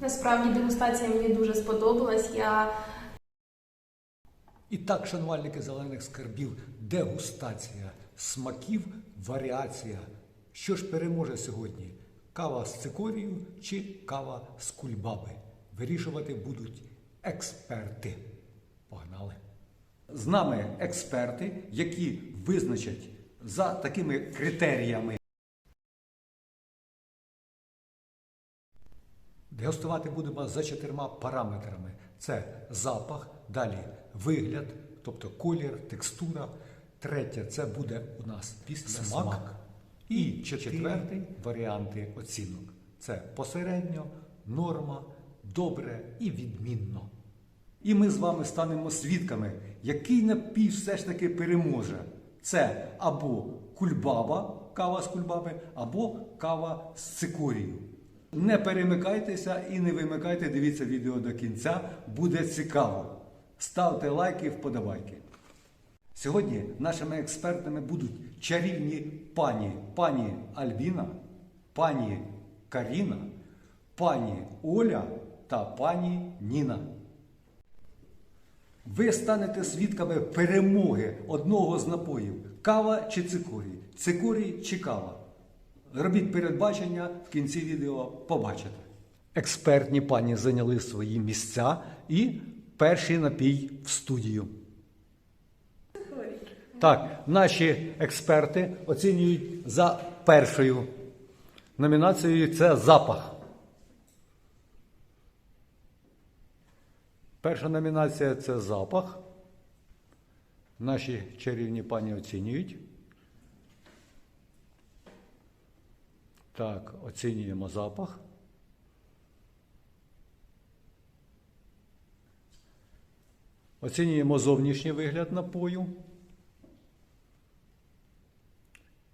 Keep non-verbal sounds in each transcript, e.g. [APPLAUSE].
Насправді дегустація мені дуже сподобалась. Я І так, шанувальники зелених скарбів, дегустація смаків, варіація. Що ж переможе сьогодні? Кава з цикорію чи кава з кульбаби? Вирішувати будуть експерти. Погнали! З нами експерти, які визначать за такими критеріями. Дегустувати будемо за чотирма параметрами: це запах, далі вигляд, тобто колір, текстура. Третє це буде у нас після смак. І четвертий варіанти оцінок. Це посередньо, норма, добре і відмінно. І ми з вами станемо свідками, який напій все ж таки переможе. Це або кульбаба, кава з кульбаби, або кава з цикорію. Не перемикайтеся і не вимикайте, дивіться відео до кінця, буде цікаво. Ставте лайки, вподобайки. Сьогодні нашими експертами будуть чарівні пані, пані Альбіна, пані Каріна, пані Оля та пані Ніна. Ви станете свідками перемоги одного з напоїв кава чи цикорій, цикорій чи кава. Робіть передбачення в кінці відео побачите. Експертні пані зайняли свої місця і перший напій в студію. Так, наші експерти оцінюють за першою номінацією це запах. Перша номінація це запах. Наші чарівні пані оцінюють. Так, оцінюємо запах. Оцінюємо зовнішній вигляд напою.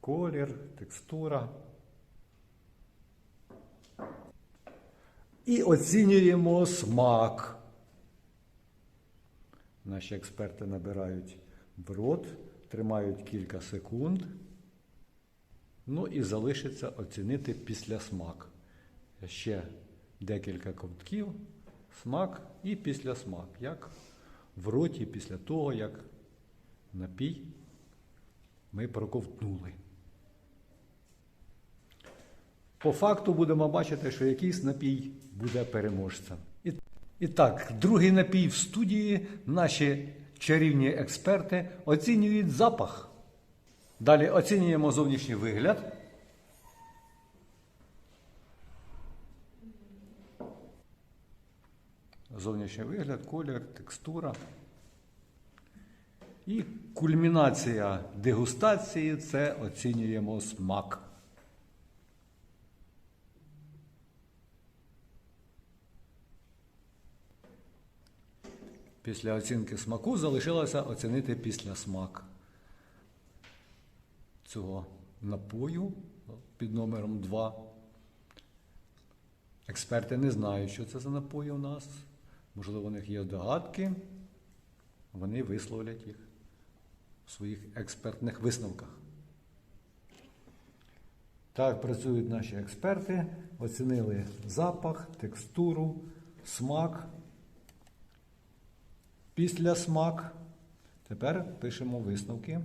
Колір, текстура. І оцінюємо смак. Наші експерти набирають в рот, тримають кілька секунд. Ну і залишиться оцінити після смак. Ще декілька ковтків, смак і після смак. Як в роті після того, як напій ми проковтнули. По факту будемо бачити, що якийсь напій буде переможцем. І, і так, другий напій в студії наші чарівні експерти оцінюють запах. Далі оцінюємо зовнішній вигляд. Зовнішній вигляд, колір, текстура. І кульмінація дегустації це оцінюємо смак. Після оцінки смаку залишилося оцінити після смак цього напою під номером 2. Експерти не знають, що це за напої у нас. Можливо, у них є догадки. Вони висловлять їх в своїх експертних висновках. Так працюють наші експерти, оцінили запах, текстуру, смак, після смак. Тепер пишемо висновки.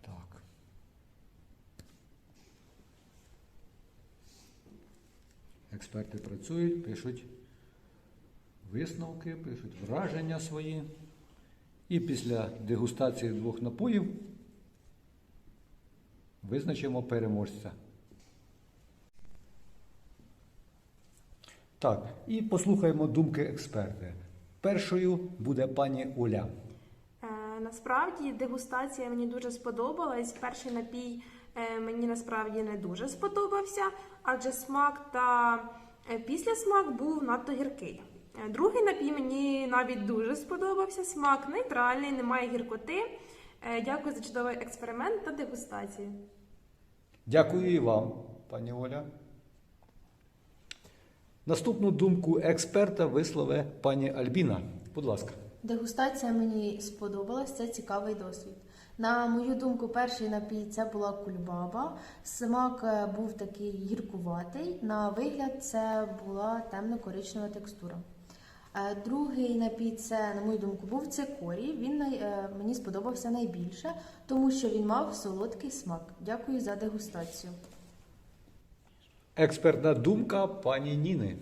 Так. Експерти працюють, пишуть висновки, пишуть враження свої. І після дегустації двох напоїв визначимо переможця. Так, і послухаємо думки експерта. Першою буде пані Оля. е, насправді дегустація мені дуже сподобалась. Перший напій мені насправді не дуже сподобався, адже смак та е, післясмак був надто гіркий. Е, Другий напій мені навіть дуже сподобався. Смак нейтральний, немає гіркоти. Е, Дякую за чудовий експеримент та дегустацію. Дякую і вам, пані Оля. Наступну думку експерта вислове пані Альбіна. Будь ласка. Дегустація мені сподобалась, це цікавий досвід. На мою думку, перший напій це була кульбаба. Смак е, був такий гіркуватий. На вигляд це була темно-коричнева текстура. Е, Другий напій це, на мою думку, був цикорій. Він е, мені сподобався найбільше, тому що він мав солодкий смак. Дякую за дегустацію. Експертна думка пані Ніни.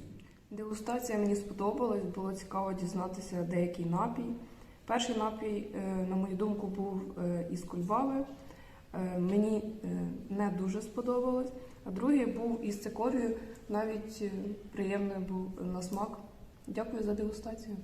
Дегустація мені сподобалась, було цікаво дізнатися деякий напій. Перший напій, е, на мою думку, був е, із кульбаби. Е, Мені не дуже сподобалось. А другий був із цикорію, навіть приємний був на смак. Дякую за дегустацію.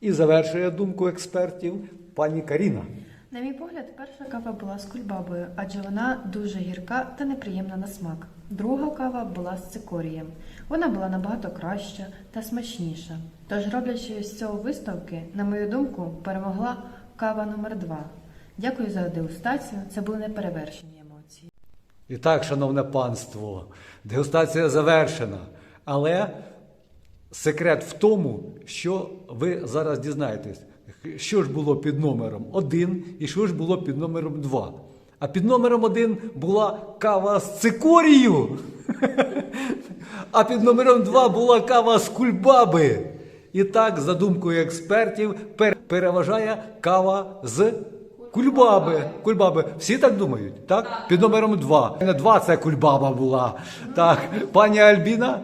І завершує думку експертів пані Каріна. На мій погляд, перша кава була з кульбабою, адже вона дуже гірка та неприємна на смак. Друга кава була з цикорієм. Вона була набагато краща та смачніша. Тож, роблячи з цього виставки, на мою думку, перемогла кава номер 2 Дякую за дегустацію. Це були неперевершені емоції. І так, шановне панство, дегустація завершена. Але секрет в тому, що ви зараз дізнаєтесь, що ж було під номером 1 і що ж було під номером 2. А під номером 1 була кава з цикорією. А під номером 2 була кава з кульбаби. І так, за думкою експертів, переважає кава з кульбаби. Кульбаби. Всі так думають, так? Під номером 2. Не 2 це кульбаба була. Так, пані Альбіна.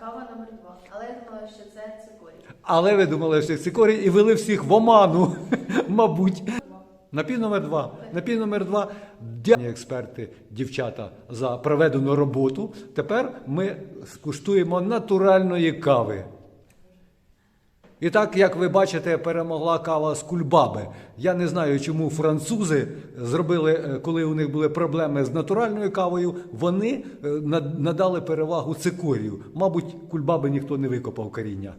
Кава номер 2 але я думала, що це цикорій. Але ви думали, що цикорій і вели всіх в оману, [LAUGHS] мабуть. Напій номер два. Напій номер два. Дякую, експерти, дівчата, за проведену роботу. Тепер ми скуштуємо натуральної кави. І так, як ви бачите, перемогла кава з кульбаби. Я не знаю, чому французи зробили, е, коли у них були проблеми з натуральною кавою, вони е, надали перевагу цикорію. Мабуть, кульбаби ніхто не викопав коріння.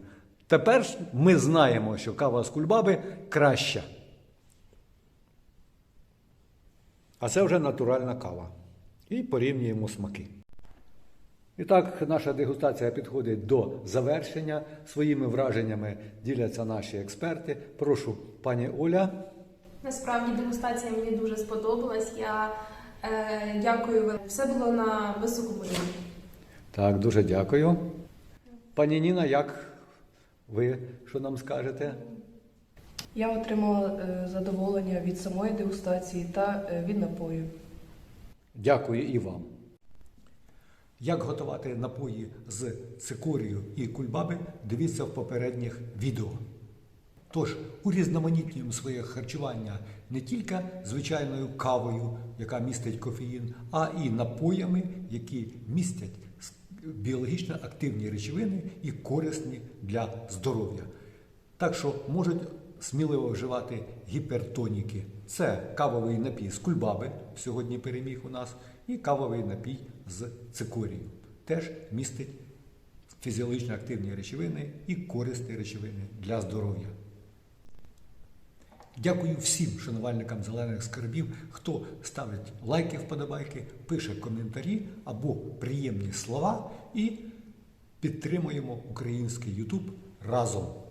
Тепер ми знаємо, що кава з кульбаби краща. А це вже натуральна кава. І порівнюємо смаки. І так, наша дегустація підходить до завершення. Своїми враженнями діляться наші експерти. Прошу, пані Оля. Насправді дегустація мені дуже сподобалась. Я е, дякую вам. Все було на високому рівні. Так, дуже дякую. Пані Ніна, як ви що нам скажете? Я отримала е, задоволення від самої дегустації та е, від напою. Дякую і вам. Як готувати напої з цикорію і кульбаби, дивіться в попередніх відео. Тож, урізноманітнюємо своє харчування не тільки звичайною кавою, яка містить кофеїн, а і напоями, які містять біологічно активні речовини і корисні для здоров'я. Так що можуть сміливо вживати гіпертоніки. Це кавовий напій з кульбаби, сьогодні переміг у нас, і кавовий напій з цикорію. Теж містить фізіологічно активні речовини і корисні речовини для здоров'я. Дякую всім шанувальникам зелених скарбів, хто ставить лайки, вподобайки, пише коментарі або приємні слова і підтримуємо український Ютуб разом.